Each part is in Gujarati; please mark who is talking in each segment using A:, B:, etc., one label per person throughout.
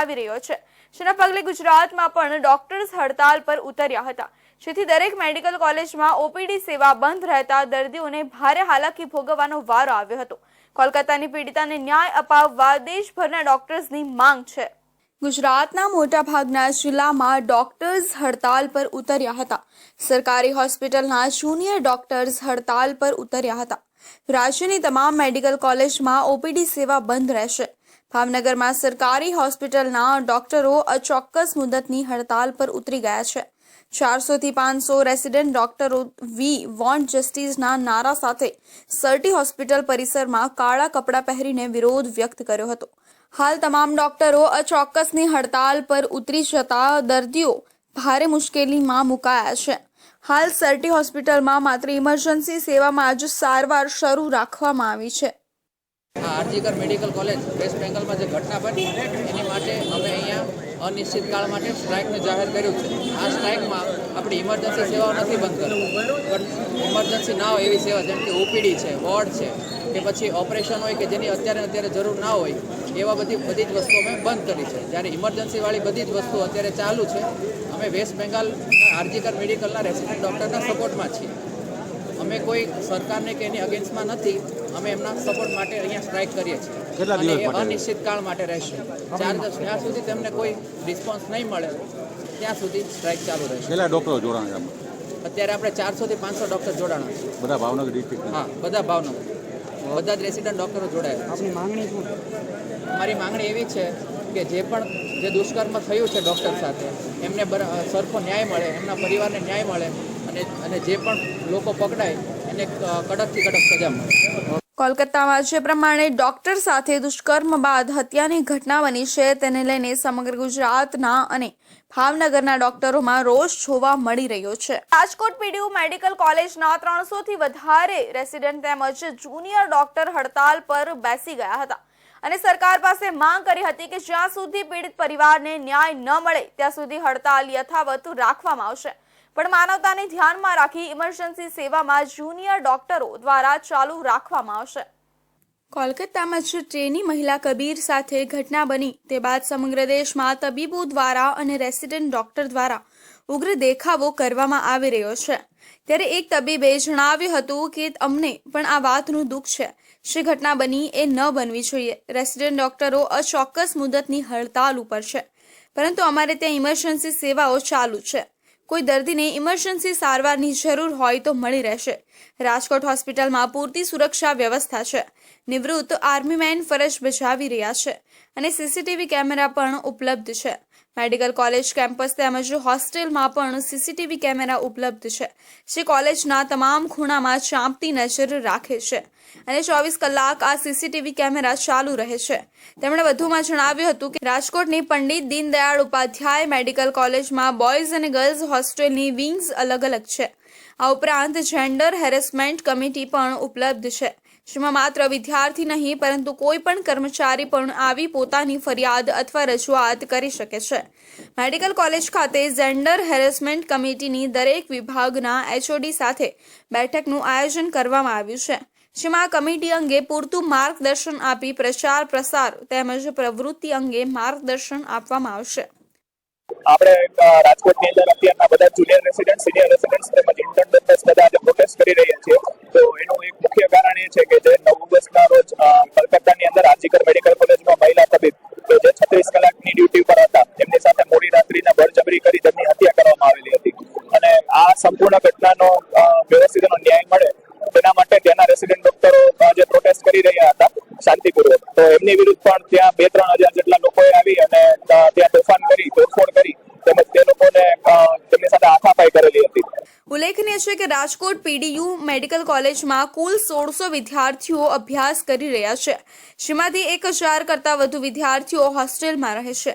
A: આવી રહ્યો છે. જેના પગલે ગુજરાતમાં પણ ડોક્ટર્સ હડતાલ પર ઉતર્યા હતા. જેથી દરેક મેડિકલ કોલેજમાં ઓપીડી સેવા બંધ રહેતા દર્દીઓને ભારે હાલાકી ભોગવવાનો વારો આવ્યો હતો. કોલકાતાની પીડિતાને ન્યાય અપાવવા દેશભરના ડોક્ટર્સની માંગ છે. ગુજરાતના મોટાભાગના જિલ્લામાં ડોક્ટર્સ હડતાલ પર ઉતર્યા હતા. સરકારી હોસ્પિટલના જુનિયર ડોક્ટર્સ હડતાલ પર ઉતર્યા હતા. રાજ્યની તમામ મેડિકલ કોલેજમાં ઓપીડી સેવા બંધ રહેશે. ભાવનગરમાં સરકારી હોસ્પિટલના ડોક્ટરો અચોક્કસ મુદતની હડતાલ પર ઉતરી ગયા છે. ચારસોથી પાંચસો રેસિડેન્ટ ડોક્ટરો વી વોન્ટ જસ્ટિસના નારા સાથે સર્ટી હોસ્પિટલ પરિસરમાં કાળા કપડાં પહેરીને વિરોધ વ્યક્ત કર્યો હતો. હાલ તમામ ડોક્ટરો અચોક્કસની હડતાલ પર ઉતરી જતા દર્દીઓ ભારે મુશ્કેલીમાં મુકાયા છે. હાલ સર્ટી હોસ્પિટલમાં માત્ર ઇમરજન્સી સેવામાં જ સારવાર શરૂ રાખવામાં આવી છે.
B: આ આરજીકર મેડિકલ કોલેજ વેસ્ટ બેંગલમાં જે ઘટના બની, એની માટે અમે અહીંયા અનિશ્ચિત કાળ માટે સ્ટ્રાઇકને જાહેર કર્યું છે. આ સ્ટ્રાઇકમાં આપણી ઇમરજન્સી સેવાઓ નથી બંધ કરવી પણ ઇમરજન્સી ના હોય એવી સેવા જેમ કે ઓપીડી છે, વોર્ડ છે, કે પછી ઓપરેશન હોય કે જેની અત્યારે અત્યારે જરૂર ના હોય, એવા બધી બધી જ વસ્તુઓ અમે બંધ કરી છે. જ્યારે ઇમરજન્સીવાળી બધી જ વસ્તુઓ અત્યારે ચાલુ છે, અમે વેસ્ટ બેંગાલ આરજીકર મેડિકલના રેસિડેન્ટ ડૉક્ટરના સપોર્ટમાં છીએ. અમે કોઈ સરકારને કે એની અગેન્સ્ટમાં નથી. અમે એમના સપોર્ટ માટે અહીંયા સ્ટ્રાઇક કરીએ છીએ.
C: કેટલા દિવસ માટે?
B: અનિશ્ચિત કાળ માટે રહેશે. ચાર દિવસ જ્યાં સુધી તેમને કોઈ રિસ્પોન્સ નહીં મળે ત્યાં સુધી સ્ટ્રાઇક ચાલુ રહેશે.
C: કેટલા ડોક્ટરો જોડાણ છે
B: અત્યારે આપણે ચારસોથી પાંચસો ડૉક્ટર જોડાણા છે.
C: બધા ભાવનગર ડિસ્ટ્રિક્ટ
B: હા બધા ભાવનગર. બધા જ રેસિડન્ટ ડૉક્ટરો જોડાયા
D: આપણી માંગણી શું?
B: મારી માંગણી એવી છે કે જે પણ જે દુષ્કર્મ થયું છે ડૉક્ટર સાથે એમને સરખો ન્યાય મળે એમના પરિવારને ન્યાય મળે અને અને જે પણ લોકો પકડાય એને કડકથી કડક સજા મળે.
A: કોલકાતામાં જે પ્રમાણે ડોક્ટર સાથે દુષ્કર્મ બાદ હત્યાની ઘટના બની છે. તેને લઈને સમગ્ર ગુજરાતના અને ભાવનગરના ડોક્ટરોમાં રોષ જોવા મળી રહ્યો છે. રાજકોટ પીડીયુ મેડિકલ કોલેજના ત્રણસો થી વધારે રેસિડેન્ટ તેમજ જુનિયર ડોક્ટર હડતાલ પર બેસી ગયા હતા. અને સરકાર પાસે માંગ કરી હતી કે જ્યાં સુધી પીડિત પરિવારને ન્યાય ન મળે, ત્યાં સુધી હડતાલ યથાવત રાખવામાં આવશે. પણ માનવતાને ધ્યાનમાં રાખી ઇમરજન્સી સેવામાં જુનિયર ડોક્ટરો દ્વારા ચાલુ રાખવામાં આવશે. કોલકાતામાં જ ટ્રેની મહિલા કબીર સાથે ઘટના બની. તે બાદ સમગ્ર દેશમાં તબીબો દ્વારા અને રેસિડેન્ટ ડોક્ટર દ્વારા ઉગ્ર દેખાવો કરવામાં આવી રહ્યો છે. ત્યારે એક તબીબે જણાવ્યું હતું કે અમને પણ આ વાતનું દુઃખ છે. જે ઘટના બની એ ન બનવી જોઈએ. રેસિડેન્ટ ડોક્ટરો અચોક્કસ મુદતની હડતાલ ઉપર છે. પરંતુ અમારે ત્યાં ઇમરજન્સી સેવાઓ ચાલુ છે. કોઈ દર્દીને ઇમરજન્સી સારવારની જરૂર હોય તો મળી રહેશે. રાજકોટ હોસ્પિટલમાં પૂરતી સુરક્ષા વ્યવસ્થા છે. નિવૃત્ત આર્મીમેન ફરજ બજાવી રહ્યા છે અને સીસીટીવી કેમેરા પણ ઉપલબ્ધ છે. મેડિકલ કોલેજ કેમ્પસ તેમજ હોસ્ટેલમાં પણ સીસીટીવી કેમેરા ઉપલબ્ધ છે, જે કોલેજના તમામ ખૂણામાં ચાંપતી નજર રાખે છે. અને ચોવીસ કલાક આ સીસીટીવી કેમેરા ચાલુ રહે છે. તેમણે વધુમાં જણાવ્યું હતું કે રાજકોટની પંડિત દીનદયાળ ઉપાધ્યાય મેડિકલ કોલેજમાં બોયઝ અને ગર્લ્સ હોસ્ટેલની વિંગ્સ અલગ અલગ છે. આ ઉપરાંત જેન્ડર હેરેસમેન્ટ કમિટી પણ ઉપલબ્ધ છે. જેમાં માત્ર વિદ્યાર્થી નહીં, પરંતુ કોઈ પણ કર્મચારી પણ આવી પોતાની ફરિયાદ અથવા રજૂઆત કરી શકે છે. મેડિકલ કોલેજ ખાતે જેન્ડર હેરેસમેન્ટ કમિટીની દરેક વિભાગના એચઓડી સાથે બેઠકનું આયોજન કરવામાં આવ્યું છે. જેમાં કમિટી અંગે પૂરતું માર્ગદર્શન આપી પ્રચાર પ્રસાર તેમજ પ્રવૃત્તિ અંગે માર્ગદર્શન આપવામાં આવશે.
E: આપણે રાજકોટની અંદર અત્યારના બધા જુનિયર રેસિડેન્ટ સિનિયર રેસિડેન્ટ તેમજ ઇન્ટર્ન બધા પ્રોટેસ્ટ કરી રહ્યા છે. તો એનું એક મુખ્ય કારણ એ છે કે જે નવ ઓગસ્ટના રોજ કલકત્તાની અંદર આજીકર મેડિકલ કોલેજમાં મહિલા તબીબ કે જે છત્રીસ કલાકની ડ્યુટી પર હતા તેમની સાથે મોડી રાત્રિના બળજબરી કરી તેમની હત્યા કરવામાં આવેલી હતી. અને આ સંપૂર્ણ ઘટનાનો અ, વ્યવસ્થિત ન્યાય મળે તેના માટે ત્યાંના રેસિડેન્ટ ડોક્ટરો જે પ્રોટેસ્ટ કરી રહ્યા હતા શાંતિપૂર્વક. તો એમની વિરુદ્ધ પણ
A: રાજકોટ પીડીયુ મેડિકલ કોલેજમાં કુલ સોળસો વિદ્યાર્થીઓ અભ્યાસ કરી રહ્યા છે. જેમાંથી એક હજાર કરતા વધુ વિદ્યાર્થીઓ હોસ્ટેલમાં રહે છે.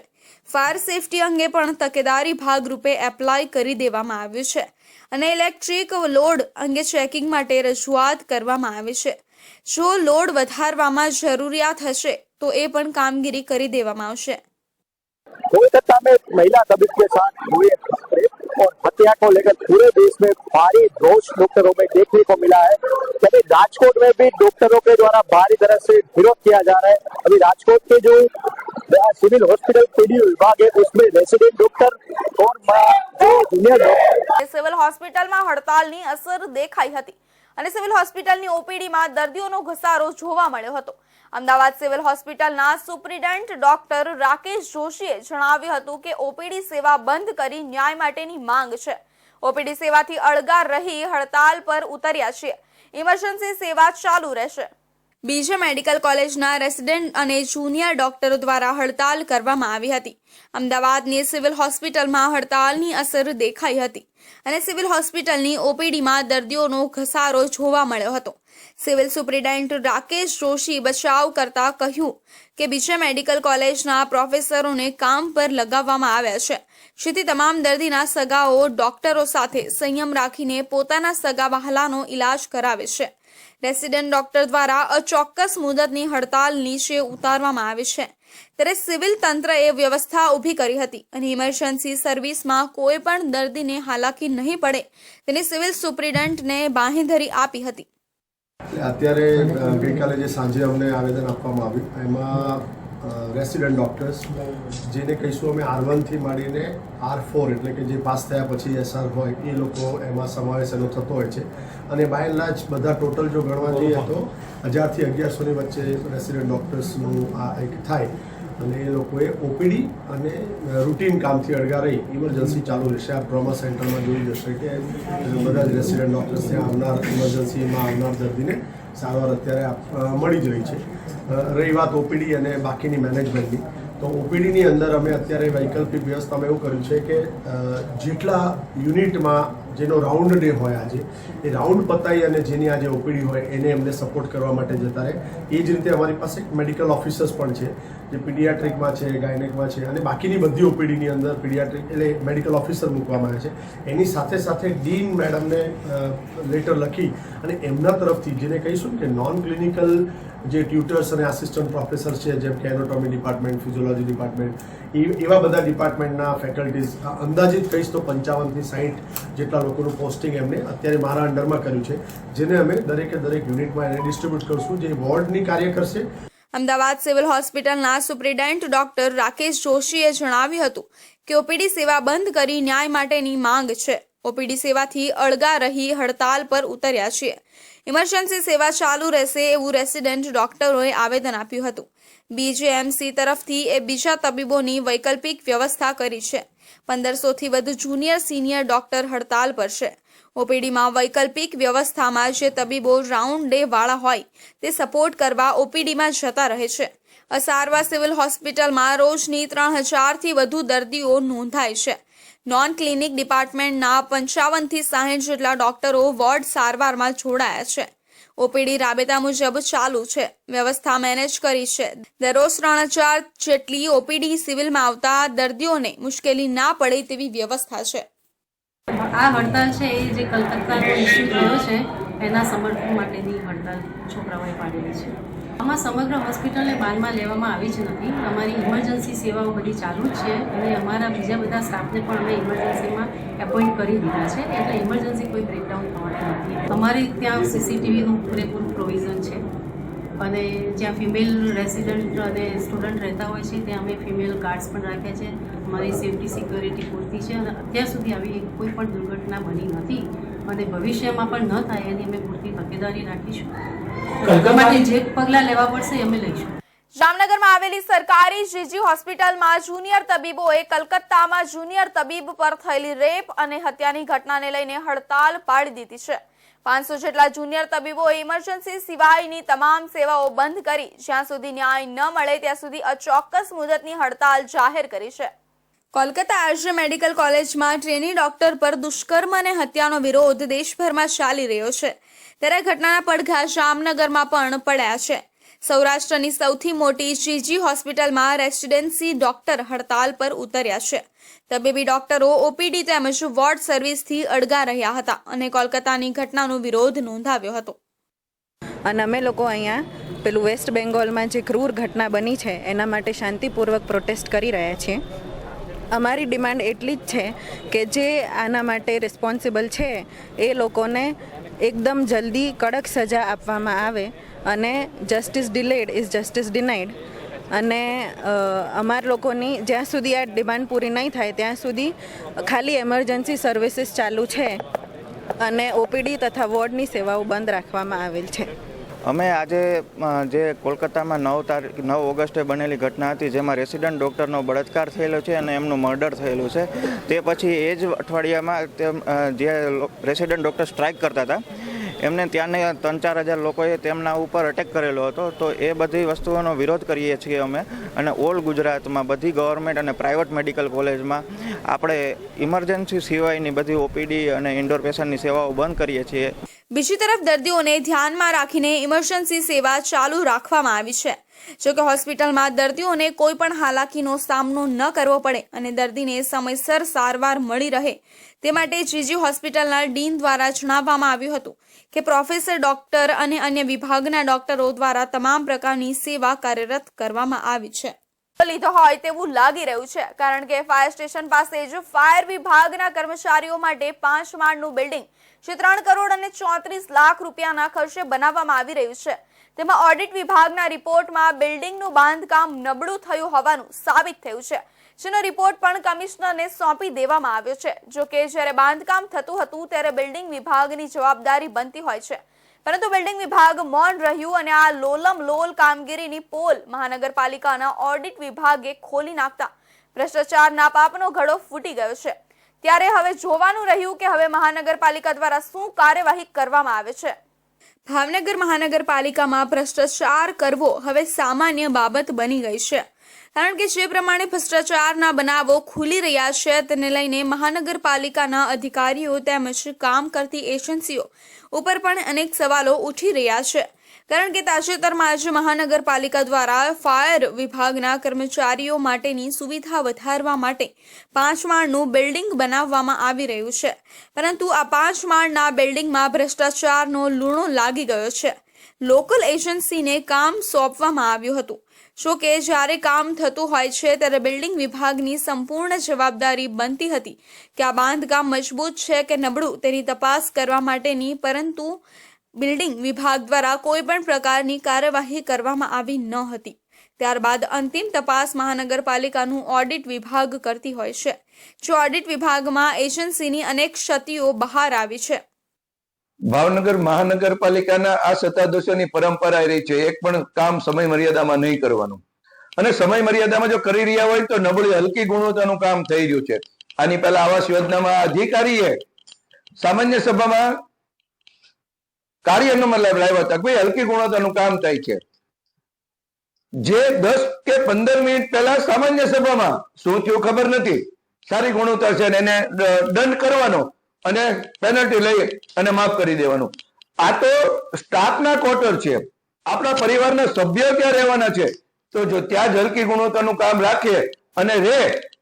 A: ફાયર સેફટી અંગે પણ તકેદારી ભાગરૂપે એપ્લાય કરી દેવામાં આવ્યું છે અને ઇલેક્ટ્રિક લોડ અંગે ચેકિંગ માટે રજૂઆત કરવામાં આવી છે. જો લોડ વધારવામાં જરૂરિયાત હશે, તો એ પણ કામગીરી કરી દેવામાં આવશે.
E: કોલકાતા મહિલા તબીબ કે સાથ હુએ और हत्या को लेकर पूरे देश में भारी रोष डॉक्टरों में देखने को मिला है कि अभी राजकोट में भी डॉक्टरों के द्वारा भारी तरह से विरोध किया जा रहा है अभी राजकोट के जो सिविल हॉस्पिटल पीडी विभाग है उसमें रेसिडेंट डॉक्टर और जो जूनियर डॉक्टर
A: સિવિલ હોસ્પિટલમાં હડતાલની અસર દેખાઈ હતી અને સિવિલ હોસ્પિટલની ઓપીડીમાં દર્દીઓનો ઘસારો જોવા મળ્યો હતો. અમદાવાદ સિવિલ હોસ્પિટલના સુપ્રિન્ટેન્ડન્ટ ડોક્ટર રાકેશ જોશીએ જણાવ્યું હતું કે ઓપીડી સેવા બંધ કરી ન્યાય માટેની માંગ છે. ઓપીડી સેવાથી અળગા રહી હડતાલ પર ઉતર્યા છે ઇમરજન્સી સેવા ચાલુ રહેશે. બીજે મેડિકલ કોલેજના રેસિડેન્ટ અને જુનિયર ડોક્ટરો દ્વારા હડતાલ કરવામાં આવી હતી. અમદાવાદની સિવિલ હોસ્પિટલમાં હડતાલની અસર દેખાઈ હતી અને સિવિલ હોસ્પિટલની ઓપીડીમાં દર્દીઓનો ઘસારો જોવા મળ્યો હતો. સિવિલ સુપ્રિન્ટેન્ટ રાકેશ જોશી બચાવ કરતા કહ્યું કે બીજે મેડિકલ કોલેજના પ્રોફેસરોને કામ પર લગાવવામાં આવ્યા છે. જેથી તમામ દર્દીના સગાઓ ડોક્ટરો સાથે સંયમ રાખીને પોતાના સગા વહાલાનો ઇલાજ કરાવે છે. રેસિડેન્ટ ડોક્ટર દ્વારા અચોક્કસ મુદતની હડતાલ નીચે ઉતારવામાં આવી છે. ત્યારે સિવિલ તંત્રએ વ્યવસ્થા ઊભી કરી હતી અને ઇમરજન્સી સર્વિસમાં કોઈ પણ દર્દીને હાલાકી નહીં પડે તેની સિવિલ સુપ્રિન્ટેન્ડન્ટને બાંહેધરી આપી હતી.
D: અત્યારે ગઈકાલે જે સાંજે અમને આવેદન આપવામાં આવ્યું, એમાં રેસિડન્ટ ડૉક્ટર્સ જેને કહીશું અમે આર વનથી માંડીને આર ફોર એટલે કે જે પાસ થયા પછી એસઆર હોય એ લોકો એમાં સમાવેશ એનો થતો હોય છે. અને બાય લાર્જ બધા ટોટલ જો ગણવા જઈએ તો હજારથી અગિયારસોની વચ્ચે રેસિડન્ટ ડૉક્ટર્સનું આ એક થાય. અને એ લોકોએ ઓપીડી અને રૂટીન કામથી અડગા રહી. ઇમરજન્સી ચાલુ રહેશે. આ ટ્રોમા સેન્ટરમાં જોઈ જશે કે બધા જ રેસિડન્ટ ડૉક્ટર્સ ત્યાં આવનાર ઇમરજન્સીમાં આવનાર દર્દીને સારવાર અત્યારે મળી જ રહી છે. રહી વાત ઓપીડી અને બાકીની મેનેજમેન્ટની. તો ઓપીડીની અંદર અમે અત્યારે વૈકલ્પિક વ્યવસ્થામાં એવું કર્યું છે કે જેટલા યુનિટમાં જેનો રાઉન્ડ ડે હોય આજે, એ રાઉન્ડ પતાવી અને જેની આજે ઓપીડી હોય એને એમને સપોર્ટ કરવા માટે જતા રહે. એ જ રીતે અમારી પાસે મેડિકલ ઓફિસર્સ પણ છે, જે પીડિયાટ્રિકમાં છે, ગાયનેકમાં છે અને બાકીની બધી ઓપીડીની અંદર પીડિયાટ્રિક એટલે મેડિકલ ઓફિસર મૂકવામાં આવે છે. એની સાથે સાથે ડીન મેડમને લેટર લખી અને એમના તરફથી જેને કહીશું કે નોન ક્લિનિકલ જે ટ્યુટર્સ અને આસિસ્ટન્ટ પ્રોફેસર છે, જેમ કે એનોટોમી ડિપાર્ટમેન્ટ ફિઝિયોલોજી ડિપાર્ટમેન્ટ એવા બધા ડિપાર્ટમેન્ટના ફેકલ્ટીઝ અંદાજિત કહીશ તો પંચાવનથી સાહીઠ જેટલા લોકોનું પોસ્ટિંગ એમને અત્યારે મારા અંડરમાં કર્યું છે, જેને અમે દરેકે દરેક યુનિટમાં એને ડિસ્ટ્રીબ્યુટ કરશું, જે વોર્ડની કાર્ય કરશે.
A: અમદાવાદ સિવિલ હોસ્પિટલના સુપ્રિન્ટેન્ડન્ટ ડોક્ટર રાકેશ જોશીએ જણાવ્યું હતું કે ઓપીડી સેવા બંધ કરી ન્યાય માટેની માંગ છે. ઓપીડી સેવાથી અળગા રહી હડતાલ પર ઉતર્યા છીએ. ઇમરજન્સી સેવા ચાલુ રહેશે એવું રેસિડેન્ટ ડોક્ટરોએ આવેદન આપ્યું હતું. બીજેએમસી તરફથી એ બીજા તબીબોની વૈકલ્પિક વ્યવસ્થા કરી છે. પંદરસોથી વધુ જુનિયર સિનિયર ડોક્ટર હડતાલ પર છે. ઓપીડીમાં વૈકલ્પિક વ્યવસ્થામાં જે તબીબો રાઉન્ડ ડે વાળા હોય, તે સપોર્ટ કરવા ઓપીડીમાં જતા રહે છે. અસારવા સિવિલ હોસ્પિટલમાં રોજની ત્રણ હજારથી વધુ દર્દીઓ નોંધાય છે. નોન ક્લિનિક ડિપાર્ટમેન્ટના પંચાવનથી સાહીઠ જેટલા ડોક્ટરો વોર્ડ સારવારમાં જોડાયા છે. ઓપીડી રાબેતા મુજબ ચાલુ છે. વ્યવસ્થા મેનેજ કરી છે. દરરોજ ત્રણ હજાર જેટલી ઓપીડી સિવિલમાં આવતા દર્દીઓને મુશ્કેલી ના પડે તેવી વ્યવસ્થા છે.
F: આ હડતાલ છે એ જે કલકત્તાનો ઇસ્યુ થયો છે, એના સમર્થન માટેની હડતાલ છોકરાઓએ પાડેલી છે. આમાં સમગ્ર હોસ્પિટલને બાનમાં લેવામાં આવી જ નથી. અમારી ઇમરજન્સી સેવાઓ બધી ચાલુ જ છે અને અમારા બીજા બધા સ્ટાફને પણ અમે ઇમરજન્સીમાં એપોઇન્ટ કરી દીધા છે. એટલે ઇમરજન્સી કોઈ બ્રેકડાઉન થવાનું નથી. અમારે ત્યાં સીસીટીવીનું પૂરેપૂરું પ્રોવિઝન છે. અને જ્યાં ફિમેલ રેસિડન્ટ અને સ્ટુડન્ટ રહેતા હોય છે, ત્યાં અમે ફિમેલ ગાર્ડ્સ પણ રાખ્યા છે. અમારી સેફટી, સિક્યોરિટી પૂરતી છે અને અત્યાર સુધી આવી કોઈ પણ દુર્ઘટના બની નથી. અને ભવિષ્યમાં પણ ન થાય એની અમે પૂરતી તકેદારી રાખીશું. જે પગલાં લેવા પડશે અમે લઈશું.
A: જામનગરમાં આવેલી સરકારી જીજી હોસ્પિટલમાં જુનિયર તબીબોએ કલકત્તામાં જુનિયર તબીબ પર થયેલી રેપ અને હત્યાની ઘટનાને લઈને હડતાલ પાડી દીધી છે. પાંચસો જેટલા જુનિયર તબીબોએ ઇમરજન્સી સિવાયની તમામ સેવાઓ બંધ કરી જ્યાં સુધી ન્યાય ન મળે ત્યાં સુધી અચોક્કસ મુદતની હડતાલ જાહેર કરી છે. કોલકાતા આર્ય મેડિકલ કોલેજમાં ટ્રેની ડોક્ટર પર દુષ્કર્મ અને હત્યાનો વિરોધ દેશભરમાં ચાલી રહ્યો છે. ત્યારે ઘટનાના પડઘા જામનગરમાં પણ પડ્યા છે. સૌરાષ્ટ્રની સૌથી મોટી જીજી હોસ્પિટલમાં રેસિડેન્સી ડોક્ટર હડતાલ પર ઉતર્યા છે. તબીબી ડોક્ટરો, ઓપીડી તેમજ વોર્ડ સર્વિસથી અડગા રહ્યા હતા અને કોલકાતાની ઘટનાનો વિરોધ નોંધાવ્યો હતો.
G: અને અમે લોકો અહીંયા પેલું વેસ્ટ બેંગોલમાં જે ક્રૂર ઘટના બની છે, એના માટે શાંતિપૂર્વક પ્રોટેસ્ટ કરી રહ્યા છીએ. અમારી ડિમાન્ડ એટલી જ છે કે જે આના માટે રિસ્પોન્સિબલ છે, એ લોકોને એકદમ જલ્દી કડક સજા આપવામાં આવે અને justice delayed is justice denied અને અમાર લોકોની જ્યાં સુધી આ ડિમાન્ડ પૂરી નહીં થાય, ત્યાં સુધી ખાલી એમરજન્સી સર્વિસીસ ચાલુ છે અને ઓપીડી તથા વોર્ડની સેવાઓ બંધ રાખવામાં આવેલ છે.
H: અમે આજે જે કોલકાતામાં નવ તારીખ, નવ ઓગસ્ટે બનેલી ઘટના હતી, જેમાં રેસિડન્ટ ડૉક્ટરનો બળાત્કાર થયેલો છે અને એમનું મર્ડર થયેલું છે. તે પછી એ જ અઠવાડિયામાં જે રેસિડન્ટ ડૉક્ટર સ્ટ્રાઇક કરતા હતા, એમને ત્યાંને ત્રણ ચાર હજાર લોકોએ તેમના ઉપર અટેક કરેલો હતો. તો એ બધી વસ્તુઓનો વિરોધ કરીએ છીએ અમે અને ઓલ ગુજરાતમાં બધી ગવર્મેન્ટ અને પ્રાઇવેટ મેડિકલ કોલેજમાં આપણે ઇમરજન્સી સિવાયની બધી ઓપીડી અને ઇન્ડોર પેશન્ટની સેવાઓ બંધ કરીએ છીએ.
A: બીજી તરફ દર્દીઓને ધ્યાનમાં રાખીને ઇમરજન્સી સેવા ચાલુ રાખવામાં આવી છે. જોકે હોસ્પિટલમાં દર્દીઓને કોઈ પણ હાલાકીનો સામનો ન કરવો પડે અને દર્દીને સમયસર સારવાર મળી રહે. તે માટે જીજી હોસ્પિટલના ડીન દ્વારા જણાવવામાં આવ્યું હતું કે પ્રોફેસર ડોક્ટર અને અન્ય વિભાગના ડોક્ટરો દ્વારા તમામ પ્રકારની સેવા કાર્યરત કરવામાં આવી છે. લીધો હોય તેવું લાગી રહ્યું છે, કારણ કે ફાયર સ્ટેશન પાસે જ ફાયર વિભાગના કર્મચારીઓ માટે પાંચ માળનું બિલ્ડિંગ જે ત્રણ કરોડ અને ચોત્રીસ લાખ રૂપિયાના ખર્ચે બનાવવામાં આવી રહ્યું છે. તેમાં ઓડિટ વિભાગના રિપોર્ટમાં બિલ્ડિંગનું બાંધકામ નબળું થયું હોવાનું સાબિત થયું છે. જેનો રિપોર્ટ પણ કમિશનરને સોંપી દેવામાં આવ્યો છે. જો કે જ્યારે બાંધકામ થતું હતું, ત્યારે બિલ્ડિંગ વિભાગની જવાબદારી બનતી હોય છે. પરંતુ બિલ્ડિંગ વિભાગ મૌન રહ્યું અને આ લોલમ લોલ કામગીરીની પોલ મહાનગરપાલિકાના ઓડિટ વિભાગે ખોલી નાખતા. ભ્રષ્ટાચારના પાપનો ઘડો ફૂટી ગયો છે. ત્યારે હવે જોવાનું રહ્યું કે હવે મહાનગરપાલિકા દ્વારા શું કાર્યવાહી કરવામાં આવે છે. ભાવનગર મહાનગરપાલિકામાં ભ્રષ્ટાચાર કરવો હવે સામાન્ય બાબત બની ગઈ છે. કારણ કે જે પ્રમાણે ભ્રષ્ટાચારના બનાવો ખુલી રહ્યા છે, તેને લઈને મહાનગરપાલિકાના અધિકારીઓ તેમજ કામ કરતી એજન્સીઓ ઉપર પણ અનેક સવાલો ઉઠી રહ્યા છે. કારણ કે તાજેતરમાં જ મહાનગરપાલિકા દ્વારા ફાયર વિભાગના કર્મચારીઓ માટેની સુવિધા વધારવા માટે પાંચ માળનું બિલ્ડિંગ બનાવવામાં આવી રહ્યું છે. પરંતુ આ પાંચ માળના બિલ્ડિંગમાં ભ્રષ્ટાચારનો લૂણો લાગી ગયો છે. લોકલ એજન્સીને કામ સોંપવામાં આવ્યું હતું. જો કે જ્યારે કામ થતું હોય છે ત્યારે બિલ્ડિંગ વિભાગની સંપૂર્ણ જવાબદારી બનતી હતી. કે આ બાંધકામ મજબૂત છે કે નબળું તેની તપાસ કરવા માટેની પરંતુ બિલ્ડિંગ વિભાગ દ્વારા કોઈ પણ પ્રકારની કાર્યવાહી કરવામાં આવી ન હતી. ત્યારબાદ અંતિમ તપાસ મહાનગરપાલિકાનું ઓડિટ વિભાગ કરતી હોય છે. જો ઓડિટ વિભાગમાં એજન્સીની અનેક ક્ષતિઓ બહાર આવી છે.
I: ભાવનગર મહાનગરપાલિકાના આ સત્તાધીશોની પરંપરા રહી છે. એક પણ કામ સમય મર્યાદામાં નહીં કરવાનું. અને સમય મર્યાદામાં જો કરી રહ્યા હોય તો નબળી હલકી ગુણવત્તાનું કામ થઈ રહ્યું છે. આની પહેલા આવાસ યોજનામાં અધિકારીએ સામાન્ય સભામાં કાર્યનો મતલબ લાવ્યા હતા. ભાઈ હલકી ગુણવત્તાનું કામ થાય છે. જે દસ કે પંદર મિનિટ પહેલા સામાન્ય સભામાં શું થયું ખબર નથી. સારી ગુણવત્તા છે એને દંડ કરવાનો અને પેનલ્ટી લઈ અને માફ કરી દેવાનું. આ તો સ્ટાફના ક્વાર્ટર છે. આપણા પરિવારના સભ્યો ક્યાં રહેવાના છે? તો જો ત્યાં જ હલકી ગુણવત્તાનું કામ રાખીએ અને રે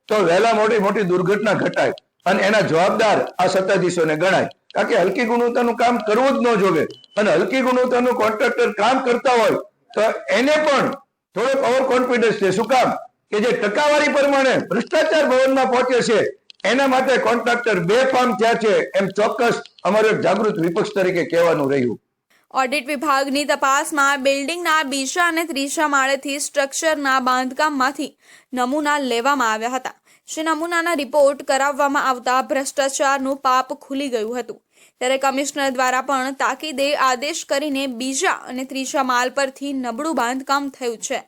I: તો વહેલા મોટી મોટી દુર્ઘટના ઘટાય અને એના જવાબદાર આ સત્તાધીશોને ગણાય. કારણ કે હલકી ગુણવત્તાનું કામ કરવું જ ન જોવે. અને હલકી ગુણવત્તાનું કોન્ટ્રાક્ટર કામ કરતા હોય, તો એને પણ થોડોક ઓવર કોન્ફિડન્સ છે. શું કામ? કે જે ટકાવારી પ્રમાણે ભ્રષ્ટાચાર ભવનમાં પહોંચે છે, એના માટે કોન્ટ્રાક્ટર બે ફોર્મ થયા છે. એમ ચોક્કસ અમારે જાગૃત વિપક્ષ તરીકે કહેવાનું રહ્યું.
A: ઓડિટ વિભાગની તપાસમાં બિલ્ડિંગના બીજા અને ત્રીજા માળેથી સ્ટ્રક્ચરના બાંધકામમાંથી નમૂના લેવામાં આવ્યા હતા. જે નમૂનાના રિપોર્ટ કરાવવામાં આવતા ભ્રષ્ટાચારનું પાપ ખુલી ગયું હતું. ત્યારે કમિશનર દ્વારા પણ તાકીદે આદેશ કરીને બીજા અને ત્રીજા માલ પરથી નબળું બાંધકામ થયું છે.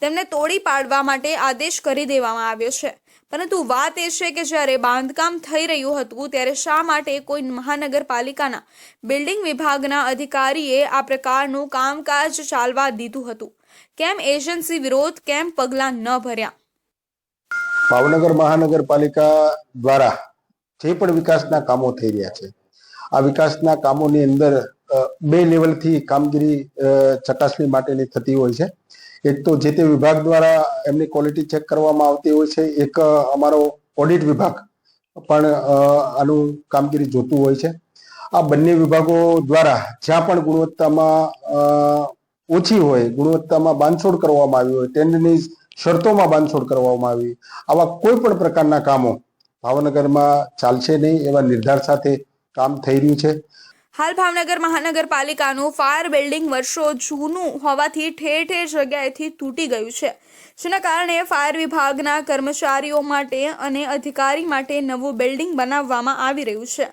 A: તેમને તોડી પાડવા માટે આદેશ કરી દેવામાં આવ્યો છે. પરંતુ વાત એ છે કે જ્યારે બાંધકામ થઈ રહ્યું હતું, ત્યારે શા માટે કોઈ મહાનગરપાલિકાના બિલ્ડિંગ વિભાગના અધિકારીએ આ પ્રકારનું કામકાજ ચાલવા દીધું હતું? કેમ એજન્સી વિરોધ, કેમ પગલાં ન ભર્યા?
J: ભાવનગર મહાનગરપાલિકા દ્વારા જે પણ વિકાસના કામો થઈ રહ્યા છે, આ વિકાસના કામોની અંદર બે લેવલથી કામગીરી ચકાસણી માટેની થતી હોય છે. એક તો જે તે વિભાગ દ્વારા એમની ક્વોલિટી ચેક કરવામાં આવતી હોય છે, એક અમારો ઓડિટ વિભાગ પણ આનું કામગીરી જોતું હોય છે. આ બંને વિભાગો દ્વારા જ્યાં પણ ગુણવત્તામાં ઓછી હોય, ગુણવત્તામાં બાંધછોડ કરવામાં આવી હોય ટેન્ડરની શરતોમાં બાંધછોડ કરવામાં આવી. આવા કોઈ પણ પ્રકારના કામો ભાવનગરમાં ચાલશે નહીં એવા નિર્ધાર સાથે કામ થઈ રહ્યું છે.
A: હાલ ભાવનગર મહાનગરપાલિકાનું ફાયર બિલ્ડિંગ વર્ષો જૂનું હોવાથી ઠેર ઠેર જગ્યાએથી તૂટી ગયું છે. જેના કારણે ફાયર વિભાગના કર્મચારીઓ માટે અને અધિકારી માટે નવું બિલ્ડિંગ બનાવવામાં આવી રહ્યું છે.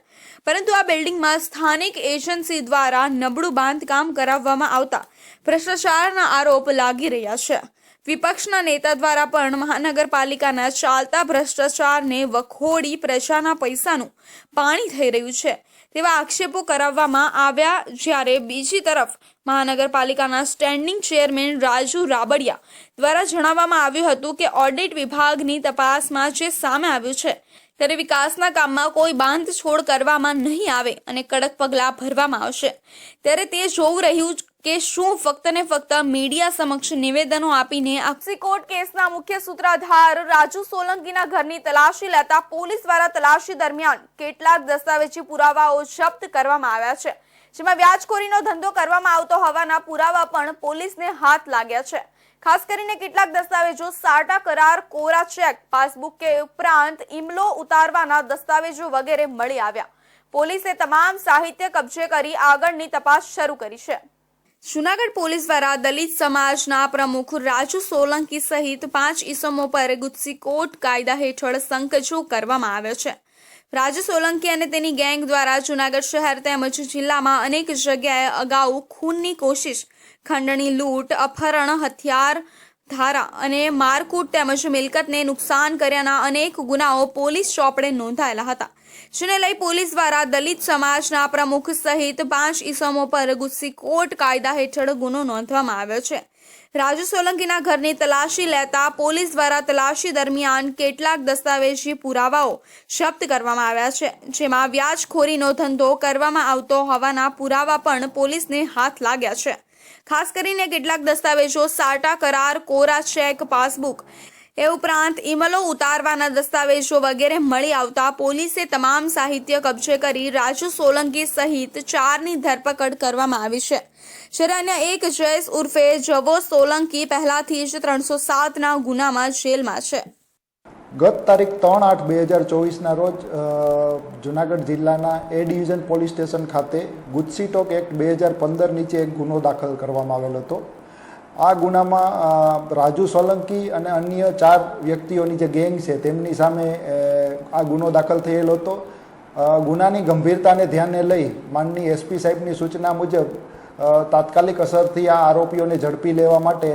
A: પરંતુ આ બિલ્ડિંગમાં સ્થાનિક એજન્સી દ્વારા નબળું બાંધકામ કરાવવામાં આવતા ભ્રષ્ટાચારના આરોપ લાગી રહ્યા છે. વિપક્ષના નેતા દ્વારા પણ મહાનગરપાલિકાના ચાલતા ભ્રષ્ટાચારને વખોડી પ્રજાના પૈસાનું પાણી થઈ રહ્યું છે. તેવા આક્ષેપો કરાવવામાં આવ્યા જ્યારે બીજી તરફ મહાનગરપાલિકાના સ્ટેન્ડિંગ ચેરમેન રાજુ રાબડિયા દ્વારા જણાવવામાં આવ્યું હતું કે ઓડિટ વિભાગની તપાસમાં જે સામે આવ્યું છે, ત્યારે વિકાસના કામમાં કોઈ બાંધછોડ કરવામાં નહીં આવે અને કડક પગલાં ભરવામાં આવશે. ત્યારે તે જોવું રહ્યું કે શું ફક્ત ને ફક્ત મીડિયા સમક્ષ નિવેદનો આપીને અક્ષીકોટ કેસના મુખ્ય સૂત્રાધાર રાજુ સોલંકીના ઘરની તલાશી લેતા પોલીસ દ્વારા તલાશી દરમિયાન કેટલાક દસ્તાવેજી પુરાવાઓ જપ્ત કરવામાં આવ્યા છે. જેમાં વ્યાજખોરીનો ધંધો કરવામાં આવતો હોવાના પુરાવા પણ પોલીસને હાથ લાગ્યા છે. ખાસ કરીને કેટલાક દસ્તાવેજો સાટા કરાર, કોરા ચેક, પાસબુક કે ઉપરાંત ઇમલો ઉતારવાના દસ્તાવેજો વગેરે મળી આવ્યા. પોલીસે તમામ સાહિત્ય કબજે કરી આગળની તપાસ શરૂ કરી છે. જુનાગઢ પોલીસ દ્વારા દલિત સમાજના પ્રમુખ રાજુ સોલંકી સહિત પાંચ ઈસમો પર ગુસ્સીકોટ કાયદા હેઠળ સંકજો કરવામાં આવ્યો છે. રાજુ સોલંકી અને તેની ગેંગ દ્વારા જુનાગઢ શહેર તેમજ જિલ્લામાં અનેક જગ્યાએ અગાઉ ખૂનની કોશિશ, ખંડણી લૂંટ, અપહરણ, હથિયાર ધારા અને મારકૂટ તેમજ મિલકતને નુકસાન કર્યાના અનેક ગુનાઓ પોલીસ ચોપડે નોંધાયેલા હતા. જેને લઈ પોલીસ દ્વારા દલિત સમાજના પ્રમુખ સહિત પાંચ ઇસમો પર ગુસ્સીકોટ કાયદા હેઠળ ગુનો નોંધવામાં આવ્યો છે. રાજુ સોલંકીના ઘરની તલાશી લેતા પોલીસ દ્વારા તલાશી દરમિયાન કેટલાક દસ્તાવેજી પુરાવાઓ જપ્ત કરવામાં આવ્યા છે. જેમાં વ્યાજખોરીનો ધંધો કરવામાં આવતો હોવાના પુરાવા પણ પોલીસને હાથ લાગ્યા છે. ખાસ કરીને કેટલાક દસ્તાવેજો સાટા કરાર, કોરા ચેક, પાસબુક એ ઉપરાંત ઇમલો ઉતારવાના દસ્તાવેજો વગેરે મળી આવતા પોલીસે તમામ સાહિત્ય કબજે કરી રાજુ સોલંકી સહિત ચારની ધરપકડ કરવામાં આવી છે. જ્યારે અન્ય એક જયેશ ઉર્ફે જવો સોલંકી પહેલાથી જ ત્રણસો સાતના ગુનામાં જેલમાં છે.
K: ગત તારીખ ત્રણ આઠ બે હજાર ચોવીસના રોજ જુનાગઢ જિલ્લાના એ ડિવિઝન પોલીસ સ્ટેશન ખાતે ગુજસી ટોક એક્ટ બે હજાર પંદર નીચે એક ગુનો દાખલ કરવામાં આવેલ હતો. આ ગુનામાં રાજુ સોલંકી અને અન્ય ચાર વ્યક્તિઓની જે ગેંગ છે, તેમની સામે આ ગુનો દાખલ થયેલો હતો. ગુનાની ગંભીરતાને ધ્યાને લઈ માનની એસપી સાહેબની સૂચના મુજબ તાત્કાલિક અસરથી આ આરોપીઓને ઝડપી લેવા માટે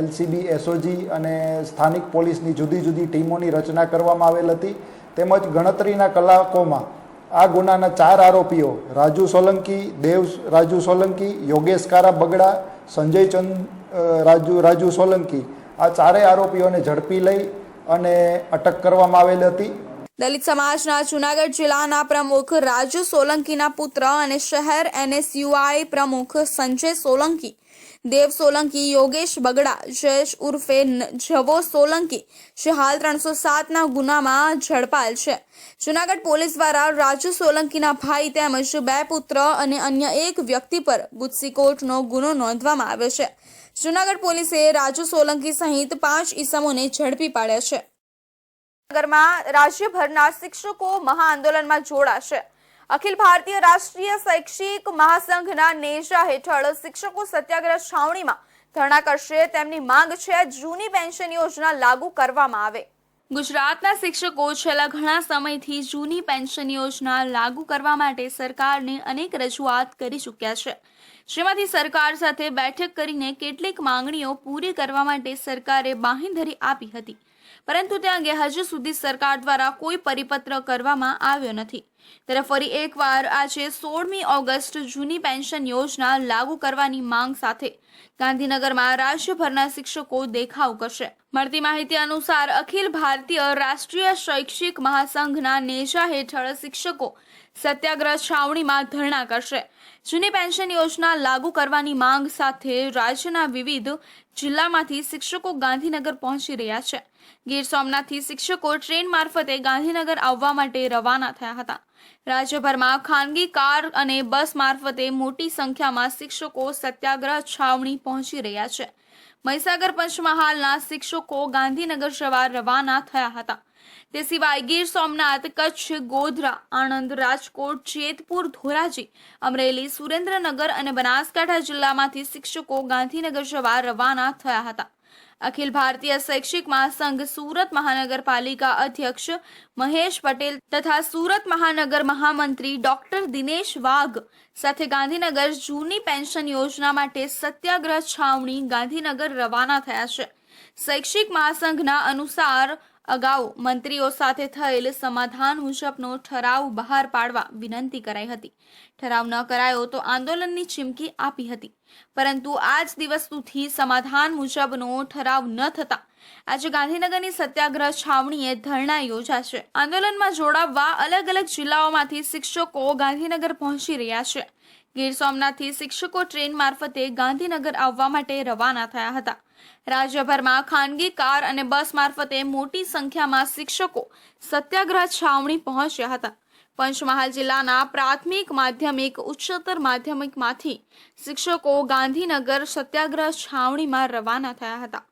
K: એલસીબી, એસઓજી અને સ્થાનિક પોલીસની જુદી જુદી ટીમોની રચના કરવામાં આવેલ હતી. તેમજ ગણતરીના કલાકોમાં આ ગુનાના ચાર આરોપીઓ રાજુ સોલંકી, દેવ રાજુ સોલંકી, યોગેશ કારા બગડા, સંજય ચંદ રાજુ રાજુ સોલંકી. આ ચારેય આરોપીઓને ઝડપી લઈ અને અટક કરવામાં આવેલી હતી.
A: દલિત સમાજના જુનાગઢ જિલ્લાના પ્રમુખ રાજુ સોલંકીના પુત્ર અને શહેર એનએસયુઆઈ પ્રમુખ સંજય સોલંકી દેવ સોલંકી, યોગેશ બગડા, જયેશ ઉર્ફે જવો સોલંકી, જે હાલ ત્રણસો સાતના ગુનામાં ઝડપાયેલ છે. જુનાગઢ પોલીસ દ્વારા રાજુ સોલંકીના ભાઈ તેમજ બે પુત્ર અને અન્ય એક વ્યક્તિ પર ગુજસીકોટનો ગુનો નોંધવામાં આવ્યો છે. જુનાગઢ પોલીસે રાજુ સોલંકી સહિત પાંચ ઈસમોને ઝડપી પાડ્યા છે. નગરમાં રાજ્યભરના શિક્ષકો મહાઆંદોલનમાં જોડાશે. અખિલ ભારતીય રાષ્ટ્રીય શૈક્ષિક મહાસંઘના નેજા હેઠળ શિક્ષકો સત્યાગ્રહ છાવણીમાં ધરણા કરશે. તેમની માંગ છે જૂની પેન્શન યોજના લાગુ કરવામાં આવે. ગુજરાતના શિક્ષકો છેલ્લા ઘણા સમયથી જૂની પેન્શન યોજના લાગુ કરવા માટે સરકારને અનેક રજૂઆત કરી ચૂક્યા છે. જેમાંથી સરકાર સાથે બેઠક કરીને કેટલીક માંગણીઓ પૂરી કરવા માટે સરકારે બાંહેધરી આપી હતી. પરંતુ તે અંગે હજુ સુધી સરકાર દ્વારા કોઈ પરિપત્ર કરવામાં આવ્યો નથી. ત્યારે ફરી એકવાર આજે સોળમી ઓગસ્ટ જૂની પેન્શન યોજના લાગુ કરવાની માંગ સાથે ગાંધીનગરમાં રાજ્યભરના શિક્ષકો દેખાવ કરશે. મળતી માહિતી અનુસાર અખિલ ભારતીય રાષ્ટ્રીય શૈક્ષિક મહાસંઘના નેજા હેઠળ શિક્ષકો સત્યાગ્રહ છાવણીમાં ધરણા કરશે. જૂની પેન્શન યોજના લાગુ કરવાની માંગ સાથે રાજ્યના વિવિધ જિલ્લામાંથી શિક્ષકો ગાંધીનગર પહોંચી રહ્યા છે. ગીર સોમનાથથી શિક્ષકો ટ્રેન મારફતે ગાંધીનગર આવવા માટે રવાના થયા હતા. રાજ્યભરમાં ખાનગી કાર અને બસ મારફતે મોટી સંખ્યામાં શિક્ષકો સત્યાગ્રહ છાવણી પહોંચી રહ્યા છે. મહીસાગર પંચમહાલના શિક્ષકો ગાંધીનગર જવા રવાના થયા હતા. તે સિવાય ગીર સોમનાથ, કચ્છ, ગોધરા, આણંદ, રાજકોટ, જેતપુર, ધોરાજી, અમરેલી, સુરેન્દ્રનગર અને બનાસકાંઠા જિલ્લામાંથી શિક્ષકો ગાંધીનગર જવા રવાના થયા હતા. અખિલ ભારતીય શૈક્ષિક મહાસંઘ સુરત મહાનગરપાલિકા અધ્યક્ષ મહેશ પટેલ તથા સુરત મહાનગર મહામંત્રી ડોક્ટર દિનેશ વાઘ સાથે ગાંધીનગર જૂની પેન્શન યોજના માટે સત્યાગ્રહ છાવણી ગાંધીનગર રવાના થયા છે. શૈક્ષિક મહાસંઘના અનુસાર અગાઉ મંત્રીઓ સાથે થયેલ સમાધાન મુજબનો ઠરાવ બહાર પાડવા વિનંતી કરાઈ હતી. ઠરાવ ન કરાયો તો આંદોલનની ચીમકી આપી હતી. પરંતુ આ દિવસ સુધી સમાધાન મુજબનો ઠરાવ ન થતા આજે ગાંધીનગરની સત્યાગ્રહ છાવણીએ ધરણા યોજાશે. આંદોલનમાં જોડાવવા અલગ અલગ જિલ્લાઓમાંથી શિક્ષકો ગાંધીનગર પહોંચી રહ્યા છે. ગીર સોમનાથથી શિક્ષકો ટ્રેન મારફતે ગાંધીનગર આવવા માટે રવાના થયા હતા. રાજ્યભરમાં ખાનગી કાર અને બસ મારફતે મોટી સંખ્યામાં શિક્ષકો સત્યાગ્રહ છાવણી પહોંચ્યા હતા. પંચમહાલ જિલ્લાના પ્રાથમિક માધ્યમિક, ઉચ્ચતર માધ્યમિકમાંથી શિક્ષકો ગાંધીનગર સત્યાગ્રહ છાવણીમાં રવાના થયા હતા.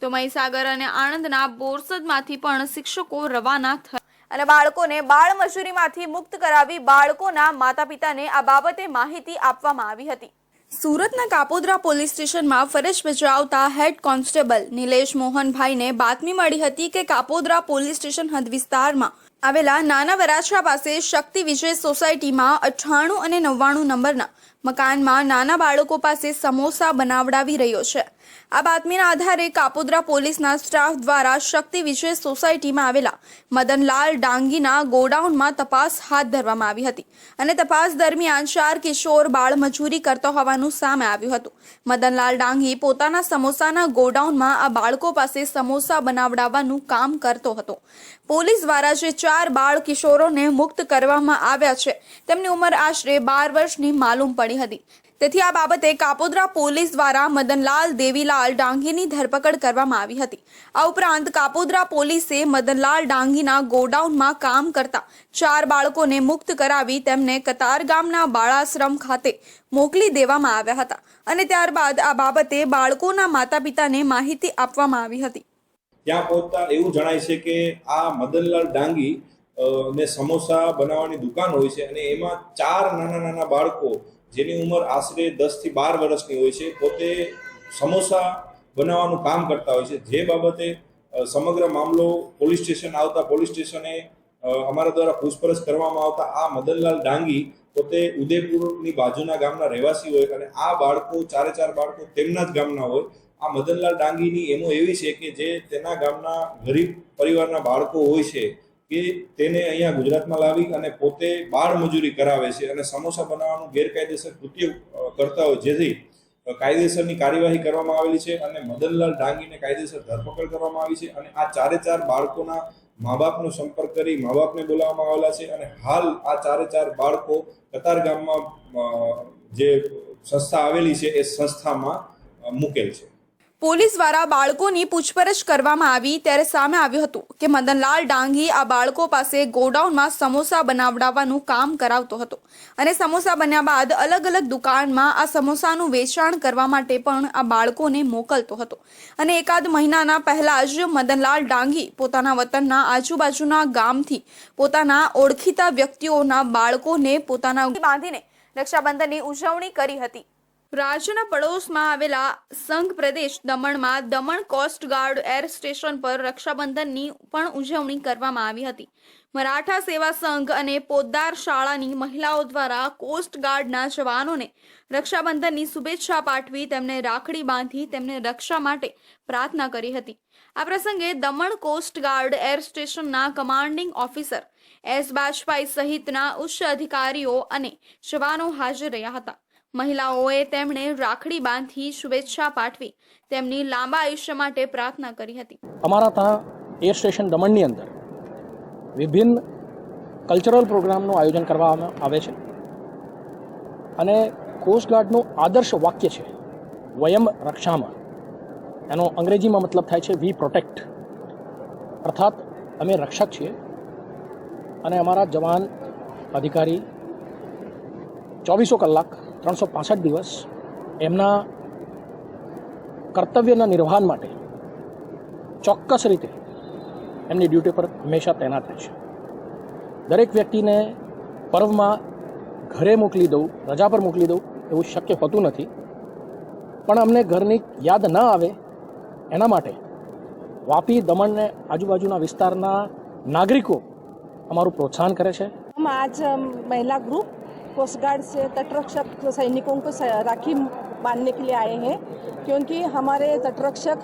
A: તો મહીસાગર અને આણંદના બોરસદમાંથી પણ શિક્ષકો રવાના થયા. અને બાળકોને બાળ મજૂરીમાંથી મુક્ત કરાવી બાળકોના માતા પિતાને આ બાબતે માહિતી આપવામાં આવી હતી. સુરતના કાપોદ્રા પોલીસ સ્ટેશનમાં ફરજ બજાવતા હેડ કોન્સ્ટેબલ નિલેશ મોહનભાઈને બાતમી મળી હતી કે કાપોદ્રા પોલીસ સ્ટેશન હદ વિસ્તારમાં આવેલા નાના વરાછા પાસે શક્તિ વિજય સોસાયટીમાં અઠ્ઠાણું અને નવ્વાણું નંબરના મકાનમાં નાના બાળકો પાસે સમોસા બનાવડાવી રહ્યો છે. આ બાતમીના આધારે કાપોદ્રા પોલીસના સ્ટાફ દ્વારા શક્તિ વિશેષ સોસાયટીમાં આવેલા મદનલાલ ડાંગીના ગોડાઉનમાં તપાસ હાથ ધરવામાં આવી હતી અને તપાસ દરમિયાન ચાર કિશોર બાળ મજૂરી કરતો હોવાનું સામે આવ્યું હતું. મદનલાલ ડાંગી પોતાના સમોસાના ગોડાઉનમાં આ બાળકો પાસે સમોસા બનાવડાવવાનું કામ કરતો હતો. પોલીસ દ્વારા જે ચાર બાળ કિશોરોને મુક્ત કરવામાં આવ્યા છે, તેમની ઉંમર આશરે બાર વર્ષની માલુમ પડી હતી. તેથી આ બાબતે કાપોદ્રા પોલીસ દ્વારા મદનલાલ દેવીલાલ ડાંગીની ધરપકડ કરવામાં આવી હતી. આ ઉપરાંત કાપોદ્રા પોલીસે મદનલાલ ડાંગીના ગોડાઉનમાં કામ કરતા ચાર બાળકોને મુક્ત કરાવી તેમને કતારગામના બાળાશ્રમ ખાતે મોકલી દેવામાં આવ્યા હતા. અને ત્યારબાદ આ બાબતે બાળકોના માતા પિતાને માહિતી આપવામાં આવી હતી.
L: ત્યાં પહોંચતા એવું જણાય છે કે આ મદનલાલ ડાંગી ને સમોસા બનાવવાની દુકાન હોય છે અને એમાં ચાર નાના નાના બાળકો જેની ઉંમર આશરે દસથી બાર વર્ષની હોય છે, પોતે સમોસા બનાવવાનું કામ કરતા હોય છે. જે બાબતે સમગ્ર મામલો પોલીસ સ્ટેશન આવતા, પોલીસ સ્ટેશને અમારા દ્વારા પૂછપરછ કરવામાં આવતા, આ મદનલાલ ડાંગી પોતે ઉદયપુરની બાજુના ગામના રહેવાસી હોય અને આ બાળકો, ચારે ચાર બાળકો તેમના જ ગામના હોય. આ મદનલાલ ડાંગીની એમો એવી છે કે જે તેના ગામના ગરીબ પરિવારના બાળકો હોય છે. કે તેને અહીંયા ગુજરાતમાં લાવી અને પોતે બાળ મજૂરી કરાવે છે અને સમોસા બનાવવાનું ગેરકાયદેસર કૃત્ય કરતા હોય, જેથી કાયદેસરની કાર્યવાહી કરવામાં આવેલી છે અને મદનલાલ ડાંગીને કાયદેસર ધરપકડ કરવામાં આવી છે અને આ ચારે ચાર બાળકોના મા બાપનો સંપર્ક કરી મા બાપને બોલાવવામાં આવેલા છે અને હાલ આ ચારે ચાર બાળકો કતાર ગામમાં જે સંસ્થા આવેલી છે એ સંસ્થામાં મૂકેલ છે.
A: પોલીસ દ્વારા બાળકોની પૂછપરછ કરવામાં આવી ત્યારે સામે આવ્યું હતું કે મદનલાલ ડાંગી આ બાળકો પાસે ગોડાઉનમાં સમોસા બનાવડાવવાનું કામ કરાવતો હતો. અને સમોસા બન્યા બાદ અલગ અલગ દુકાનમાં આ સમોસાનું વેચાણ કરવા માટે પણ આ બાળકોને મોકલતો હતો. અને એકાદ મહિનાના પહેલા જ મદનલાલ ડાંગી પોતાના વતનના આજુબાજુના ગામથી પોતાના ઓળખીતા વ્યક્તિઓના બાળકોને પોતાના બાંધીને રક્ષાબંધનની ઉજવણી કરી હતી. રાજ્યના પડોશમાં આવેલા સંઘ પ્રદેશ દમણમાં Daman coast guard air station પર રક્ષાબંધનની પણ ઉજવણી કરવામાં આવી હતી. મરાઠા સેવા સંઘ અને પોદ્દાર શાળાની મહિલાઓ દ્વારા કોસ્ટ ગાર્ડના જવાનોને રક્ષાબંધનની શુભેચ્છા પાઠવી તેમને રાખડી બાંધી તેમને રક્ષા માટે પ્રાર્થના કરી હતી. આ પ્રસંગે દમણ કોસ્ટ ગાર્ડ એર સ્ટેશનના કમાન્ડિંગ ઓફિસર એસ બાજપાઈ સહિતના ઉચ્ચ અધિકારીઓ અને જવાનો હાજર રહ્યા હતા. મહિલાઓએ તેમણે રાખડી બાંધી શુભેચ્છા પાઠવી તેમની લાંબા આયુષ્ય માટે પ્રાર્થના કરી હતી.
M: અમારા ત્યાં એર સ્ટેશન દમણની અંદર વિભિન્ન કલ્ચરલ પ્રોગ્રામનું આયોજન કરવામાં આવે છે અને કોસ્ટગાર્ડનું આદર્શ વાક્ય છે, વયમ રક્ષામાં એનો અંગ્રેજીમાં મતલબ થાય છે વી પ્રોટેક્ટ અર્થાત, અમે રક્ષક છીએ અને અમારા જવાન અધિકારી ચોવીસો કલાક ત્રણસો પાસઠ દિવસ એમના કર્તવ્યના નિર્વહન માટે ચોક્કસ રીતે એમની ડ્યુટી પર હંમેશા તૈનાત રહેશે દરેક વ્યક્તિને પર્વમાં ઘરે મોકલી દઉં, રજા પર મોકલી દઉં એવું શક્ય હોતું નથી. પણ અમને ઘરની યાદ ન આવે એના માટે વાપી દમણને આજુબાજુના વિસ્તારના નાગરિકો અમારું પ્રોત્સાહન કરે છે.
N: આજ મહિલા ગ્રુપ कोस्ट गार्ड से तटरक्षक सैनिकों को राखी बांधने के लिए आए हैं, क्योंकि हमारे तटरक्षक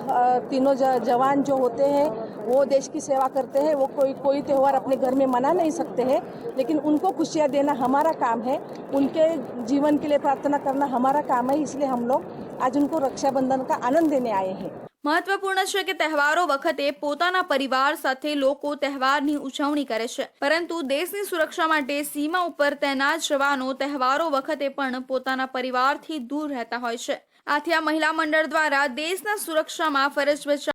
N: तीनों जवान जो होते हैं, वो देश की सेवा करते हैं, वो कोई कोई त्यौहार अपने घर में मना नहीं सकते हैं, लेकिन उनको खुशियाँ देना हमारा काम है, उनके जीवन के लिए प्रार्थना करना हमारा काम है, इसलिए हम लोग आज उनको रक्षाबंधन का आनंद देने आए हैं।
A: મહત્વપૂર્ણ છે કે તહેવારો વખતે પોતાના પરિવાર સાથે લોકો તહેવારની ઉજવણી કરે છે. પરંતુ દેશની સુરક્ષા માટે સીમા ઉપર તૈનાત જવાનો તહેવારો વખતે પણ પોતાના પરિવારથી દૂર રહેતા હોય છે. આથી આ મહિલા મંડળ દ્વારા દેશના સુરક્ષામાં ફરજ બજાવ